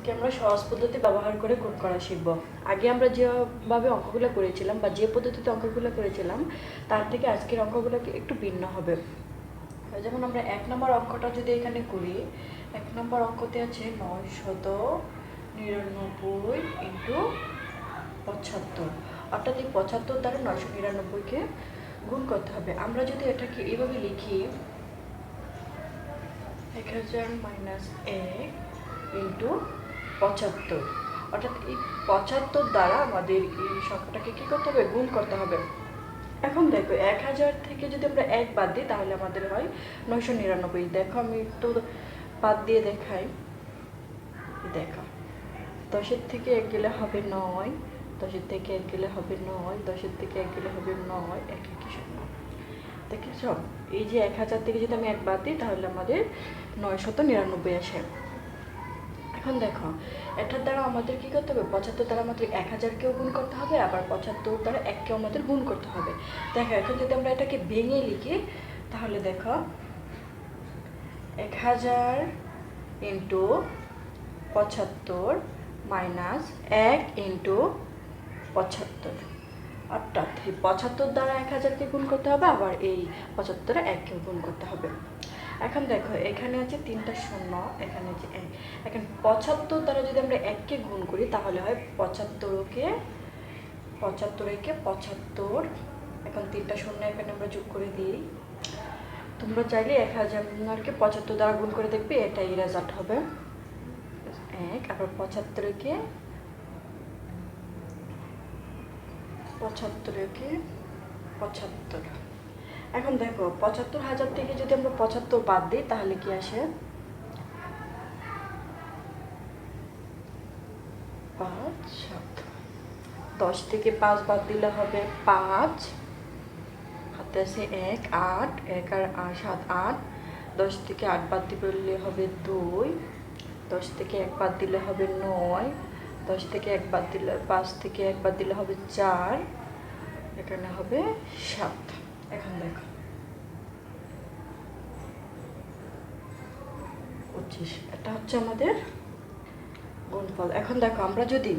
আজকে আমরা সহজ পদ্ধতি ব্যবহার করে গুণ করা শিখব। আগে আমরা যেভাবে অঙ্কগুলো করেছিলাম বা যে পদ্ধতিতে অঙ্কগুলো করেছিলাম, তার থেকে আজকের অঙ্কগুলো একটু ভিন্ন হবে। যেমন আমরা এক নম্বর অঙ্কটা যদি এখানে করি, এক নম্বর অঙ্কতে আছে নয় শত নিরানব্বই ইন্টু পঁচাত্তর। অর্থাৎ এই পঁচাত্তর দ্বারা নয়শো নিরানব্বইকে গুণ করতে হবে। আমরা যদি এটাকে এইভাবে লিখি, এক হাজার মাইনাস এক ইন্টু পঁচাত্তর। অর্থাৎ এই পঁচাত্তর দ্বারা আমাদের এই সংখ্যাটাকে কী করতে হবে? গুণ করতে হবে। এখন দেখো, এক হাজার থেকে যদি আমরা এক বাদ দিই, তাহলে আমাদের হয় নয়শো নিরানব্বই। দেখো, আমি একটু বাদ দিয়ে দেখাই। দেখো, দশের থেকে এক গেলে হবে নয়, দশের থেকে এক গেলে হবে নয়, দশের থেকে এক গেলে হবে নয়, এক একে শূন্য। দেখেছ? এই যে এক হাজার থেকে যদি আমি এক বাদ দিই, তাহলে আমাদের নয়শত নিরানব্বই আসে। এখন দেখো, এটার দ্বারা আমাদের কি করতে হবে? পঁচাত্তর দ্বারা আমাদের এক হাজারকেও গুণ করতে হবে, আবার পঁচাত্তর দ্বারা এককেও আমাদের গুণ করতে হবে। দেখো, এখন যদি আমরা এটাকে ভেঙে লিখি, তাহলে দেখো এক হাজার ইন্টু পঁচাত্তর মাইনাস এক ইন্টু পঁচাত্তর। অর্থাৎ এই পঁচাত্তর দ্বারা এক হাজারকে গুণ করতে হবে, আবার এই পঁচাত্তরে এককে গুণ করতে হবে। এখন দেখো, এখানে আছে তিনটা শূন্য, এখানে আছে এক। এখন পঁচাত্তর দ্বারা যদি আমরা এককে গুণ করি, তাহলে হয় পঁচাত্তরকে পঁচাত্তর একে পঁচাত্তর। এখন তিনটা শূন্য এখানে আমরা যোগ করে দিই। তোমরা চাইলে এক হাজারকে পঁচাত্তর দ্বারা গুণ করে দেখবে, এটাই রেজাল্ট হবে। এক, আবার পঁচাত্তরকে পঁচাত্তরকে পঁচাত্তর। এখন দেখো, পঁচাত্তর হাজার থেকে যদি আমরা পঁচাত্তর বাদ দিই, তাহলে কি আসে? পাঁচ, সাত। দশ থেকে পাঁচ বাদ দিলে হবে পাঁচ। হাতে আছে এক, আট। এক আর সাত, আট। দশ থেকে আট বাদ দিলে হবে দুই। দশ থেকে এক বাদ দিলে হবে নয়। দশ থেকে এক বাদ দিলে, পাঁচ থেকে এক বাদ দিলে হবে চার। এখানে হবে সাত। এখন দেখো পঁচিশ। এটা হচ্ছে আমাদের গুণফল। এখন দেখো আমরা যদি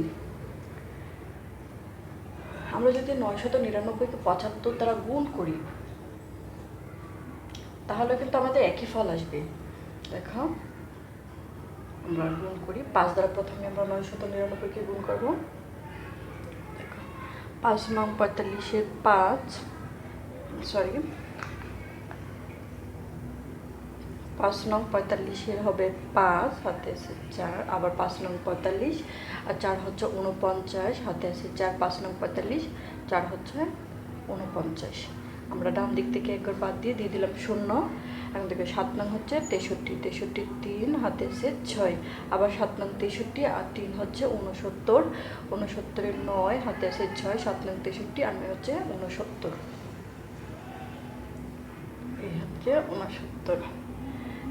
আমরা যদি নয়শত নিরানব্বইকে পঁচাত্তর দ্বারা গুণ করি, তাহলে কিন্তু আমাদের একই ফল আসবে। দেখো, আমরা গুণ করি। পাঁচ দ্বারা প্রথমে আমরা নয়শত নিরানব্বইকে গুণ করব। দেখো, পাঁচ নং পঁয়তাল্লিশের পাঁচ সরি পাঁচ নং পঁয়তাল্লিশের হবে পাঁচ হাতে আছে চার, আবার পাঁচ নং পঁয়তাল্লিশ, আর চার হচ্ছে উনপঞ্চাশ হাতে আছে চার, পাঁচ নং পঁয়তাল্লিশ, চার হচ্ছে উনপঞ্চাশ আমরা ডান দিক থেকে একবার বাদ দিয়ে দিয়ে দিলাম শূন্য, এখন দেখো সাত নং হচ্ছে তেষট্টি তেষট্টি তিন, হাতে আছে ছয়, আবার সাত নং তেষট্টি আর তিন হচ্ছে উনসত্তর উনসত্তরের নয়, হাতে আছে ছয়, সাত নং তেষট্টি আর হচ্ছে উনসত্তর হচ্ছে উনসত্তর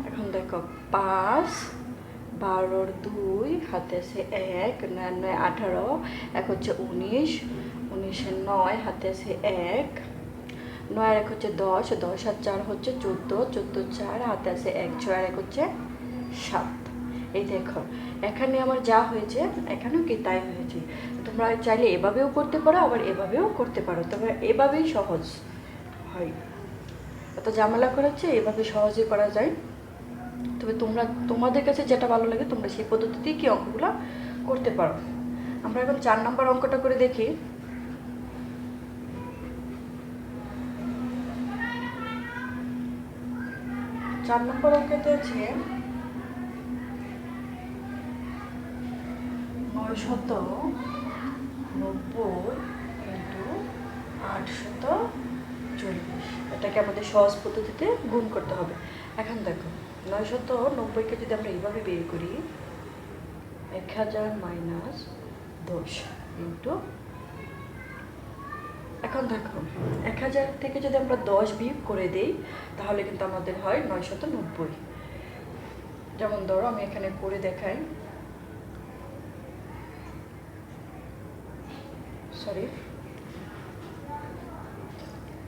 এখন দেখো, পাঁচ, বারোর দুই, হাতে আছে এক, নয় নয়, আঠারো, এক হচ্ছে উনিশ উনিশের নয়, হাতে আছে এক, নয়, এক হচ্ছে দশ দশ আর চার হচ্ছে চোদ্দ চোদ্দ চার, হাতে আছে এক, ছয় এক হচ্ছে সাত। এই দেখো, এখানে আমার যা হয়েছে, এখানেও কি তাই হয়েছে? তোমরা চাইলে এভাবেও করতে পারো, আবার এভাবেও করতে পারো তোমরা এভাবেই সহজ হয়। এত ঝামেলা করেছে, এভাবে সহজে করা যায়। তবে তোমরা, তোমাদের কাছে যেটা ভালো লাগে, তোমরা সেই পদ্ধতিতেই কি অঙ্কগুলো করতে পারো। আমরা এখন চার নম্বর অঙ্কটা করে দেখি। চার নম্বর অঙ্কতে আছে নয়শত নব্বই ইন্টু আটশত চল্লিশ এটাকে আমাদের সহজ পদ্ধতিতে গুণ করতে হবে। এখন দেখো, নয়শত নব্বইকে যদি আমরা এইভাবে বের করি, এক হাজার মাইনাস দশ ইন্টু এখন দেখো, এক হাজার থেকে যদি আমরা দশ বিয়োগ করে দিই, তাহলে কিন্তু আমাদের হয় নয়শত নব্বই। যেমন ধরো, আমি এখানে করে দেখাই। সরি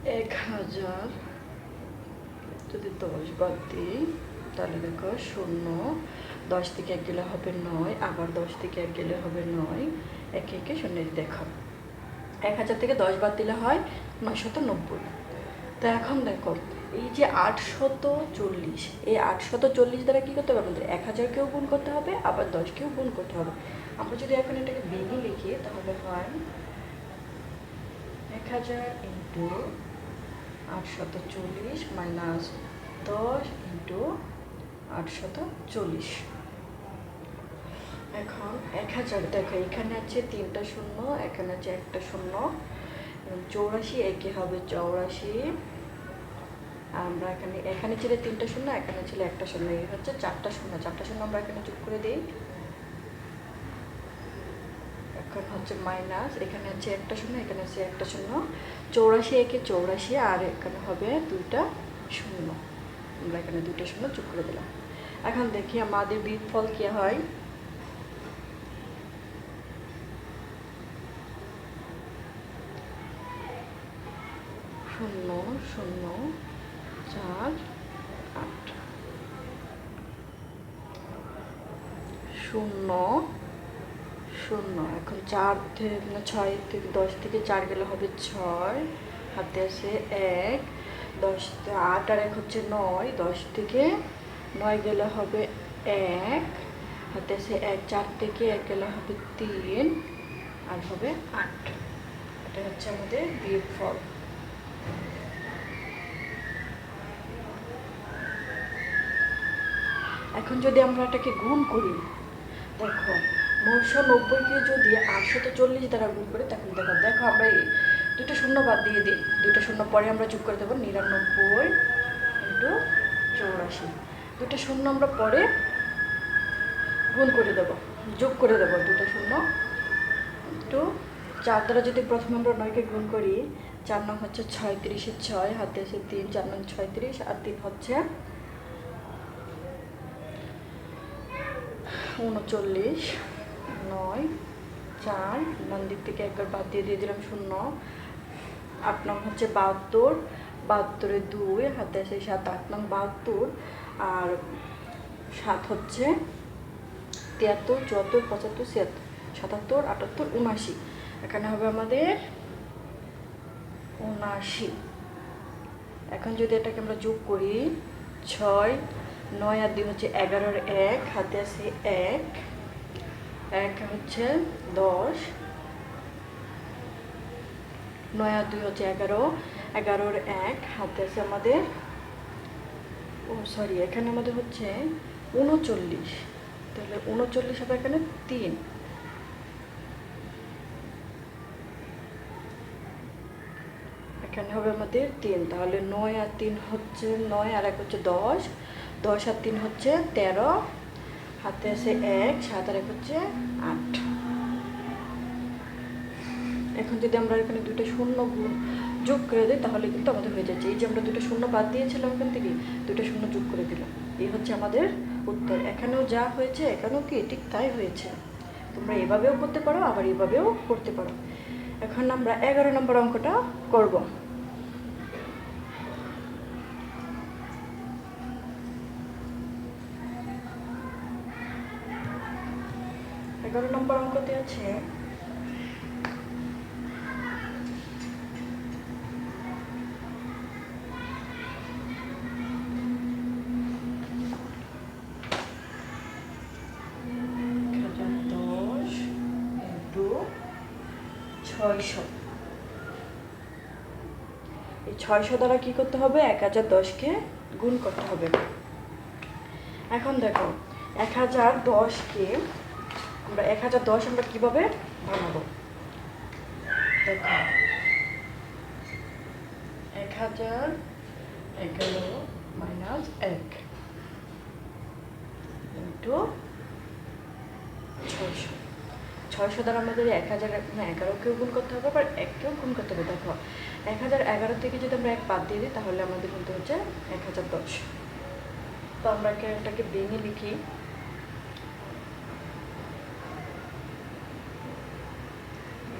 এক হাজার। যদি দশ বাদ দিই, তাহলে দেখো শূন্য। দশ থেকে এক গেলে হবে নয়, আবার দশ থেকে এক গেলে হবে নয়। একে একে শূন্য এই দেখো এক হাজার থেকে দশ বাদ দিলে হয় নয়শত নব্বই। তো এখন দেখো, এই যে আটশত চল্লিশ, এই আটশত চল্লিশ দ্বারা কী করতে হবে? আমাদের এক হাজারকেও গুণ করতে হবে, আবার দশকেও গুণ করতে হবে। আমরা যদি এখন এটাকে ভেঙে লিখি, তাহলে হয় এক হাজার ইন্টু আটশত চল্লিশ মাইনাস দশ ইন্টু আটশত চল্লিশ। এখন এক হাজার, দেখো এখানে আছে তিনটা শূন্য, এখানে আছে একটা শূন্য। চৌরাশি একে হবে চৌরাশি। আমরা এখানে এখানে ছিল তিনটা শূন্য, এখানে ছিল একটা শূন্য, এই হচ্ছে চারটা শূন্য। চারটা শূন্য আমরা এখানে যোগ করে দিই এখন হচ্ছে মাইনাস এখানে আছে একটা শূন্য, এখানে আছে একটা শূন্য। চৌরাশি একে চৌরাশি, আর এখানে হবে দুইটা শূন্য। আমরা এখানে দুইটা শূন্য যোগ করে দিলাম। এখন দেখি আমাদের বিফল কি হয়। শূন্য শূন্য, চার, আট। শূন্য শূন্য, এখন চার থেকে ছয় থেকে, দশ থেকে চার গেলে হবে ছয়, হাতে আছে এক, দশ আট, আর এক হচ্ছে নয়, দশ থেকে নয় গেলে হবে এক, হাতে আছে এক, চার থেকে এক গেলে হবে তিন, আর হবে আট। এটা হচ্ছে আমাদের বিয়ের ফল। এখন যদি আমরা এটাকে গুণ করি, দেখো নশো নব্বইকে যদি আটশত চল্লিশ দ্বারা গুণ করি তখন দেখো দেখো আমরা এই দুটো শূন্য বাদ দিয়ে দিই। দুটো শূন্য পরে আমরা যোগ করে দেবো নিরানব্বই ইন্টু চৌরাশি। দুটো শূন্য আমরা পরে গুণ করে দেবো, যোগ করে দেবো দুটো শূন্য একটু চার দ্বারা যদি প্রথমে আমরা নয়কে গুণ করি, চার নং হচ্ছে ছয় ছয়ত্রিশের ছয়, হাতে আছে তিন, চার নং ছয়ত্রিশ, আর তিন হচ্ছে উনচল্লিশ। নয়, চার, ডান দিক থেকে একবার বাদ দিয়ে দিয়ে দিলাম শূন্য। আট নং হচ্ছে বাহাত্তর, বাহাত্তরে দুই, হাতে আছে সাত, আট নং বাহাত্তর। আর সাত হচ্ছে তিয়াত্তর, চুয়াত্তর, পঁচাত্তর, ছিয়াত্তর, সাতাত্তর, আটাত্তর, উনআশি। এখানে হবে আমাদের উনআশি। এখন যদি এটাকে আমরা যোগ করি, ছয়, নয় আর দুই হচ্ছে এগারোর এক, হাতে আছে এক। এক হচ্ছে দশ। নয় আর দুই হচ্ছে এগারো। এগারোর এক, হাতে আছে আমাদের, ও সরি এখানে আমাদের হচ্ছে উনচল্লিশ। তাহলে উনচল্লিশ হবে এখানে তিন। এখানে হবে আমাদের তিন। তাহলে নয় আর তিন হচ্ছে, নয় আর এক হচ্ছে দশ। দশ আর তিন হচ্ছে তেরো। হাতে আছে এক, সাত আর এক হচ্ছে আট। এখন যদি আমরা এখানে দুটো শূন্য যোগ করে দিই, তাহলে কিন্তু আমাদের হয়ে যাচ্ছে। এই যে আমরা দুটো শূন্য বাদ দিয়েছিলাম এখান থেকে দুটো শূন্য যোগ করে দিলাম। এই হচ্ছে আমাদের উত্তর। এখানেও যা হয়েছে, এখানেও কি? ঠিক তাই হয়েছে। তোমরা এভাবেও করতে পারো, আবার এভাবেও করতে পারো। এখন আমরা এগারো নম্বর অঙ্কটা করব। এগারো নম্বর দশ ইন্টু ছয়শো। এই ছয়শো দ্বারা কি করতে হবে? এক হাজার দশকে গুণ করতে হবে। এখন দেখো, এক হাজার দশকে আমরা এক হাজার দশ আমরা কীভাবে বানাবো? এক হাজার এগারো মাইনাস এক ইন্টু ছয়শো। ছয়শো দ্বারা আমাদের এক হাজার এগারোকেও গুণ করতে হবে, আবার এককেও গুণ করতে হবে। দেখো, এক হাজার এগারো থেকে যদি আমরা এক বাদ দিয়ে দিই, তাহলে আমাদের কিন্তু হচ্ছে এক হাজার দশ। তো আমরা এটাকে ভেঙে লিখি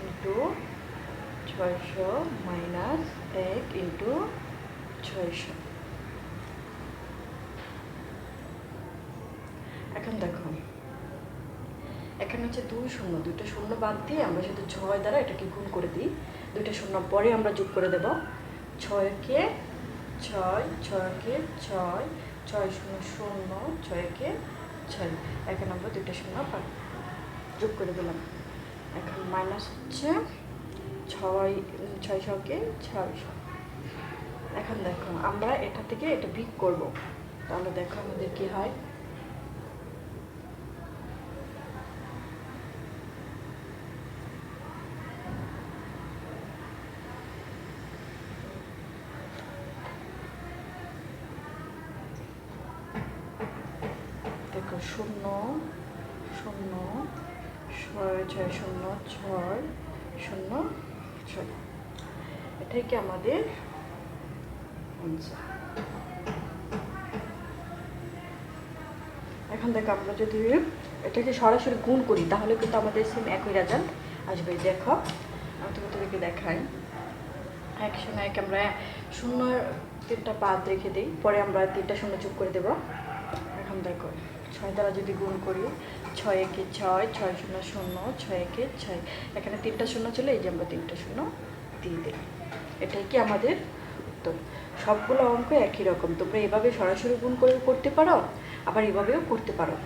ইন্টু ছয়শো মাইনাস এক ইন্টু ছয়শো। এখন দেখো, এখানে হচ্ছে দুই শূন্য, দুইটা শূন্য বাদ দিয়ে আমরা শুধু ছয় দ্বারা এটাকে গুণ করে দিই, দুইটা শূন্য পরে আমরা যোগ করে দেব। ছয়কে ছয় ছয়কে ছয় ছয় শূন্য শূন্য, ছয়কে ছয়। এখন আমরা দুইটা শূন্য যোগ করে দিলাম। এখন মাইনাস হচ্ছে ছয় ছয় ছকে ছয়শো। এখন দেখো, আমরা এটা থেকে এটা বিক করব। তাহলে দেখো আমাদের কি হয়। দেখো, শূন্য শূন্য, ছয় ছয়, শূন্য ছয়, শূন্য ছয় এটাই আমাদের। এখন দেখো আমরা যদি এটাকে সরাসরি গুণ করি, তাহলে কিন্তু আমাদের সেম একই রেজাল্ট আসবে। দেখো, আমি তোমাদেরকে দেখাই। এক শূন্য এক আমরা শূন্য তিনটা বাদ রেখে দিই, পরে আমরা তিনটা শূন্য যোগ করে দেবো। এখন দেখো। ছয় দ্বারা যদি গুণ করি, ছয় একে ছয় ছয় শূন্য শূন্য, ছয় একে ছয়। এখানে তিনটা শূন্য ছিল, এই যে আমরা তিনটা শূন্য দিয়ে দিই এটাই কি আমাদের উত্তর? সবগুলো অঙ্ক একই রকম। তোমরা এভাবে সরাসরি গুণ করে করতে পারো, আবার এভাবেও করতে পারো।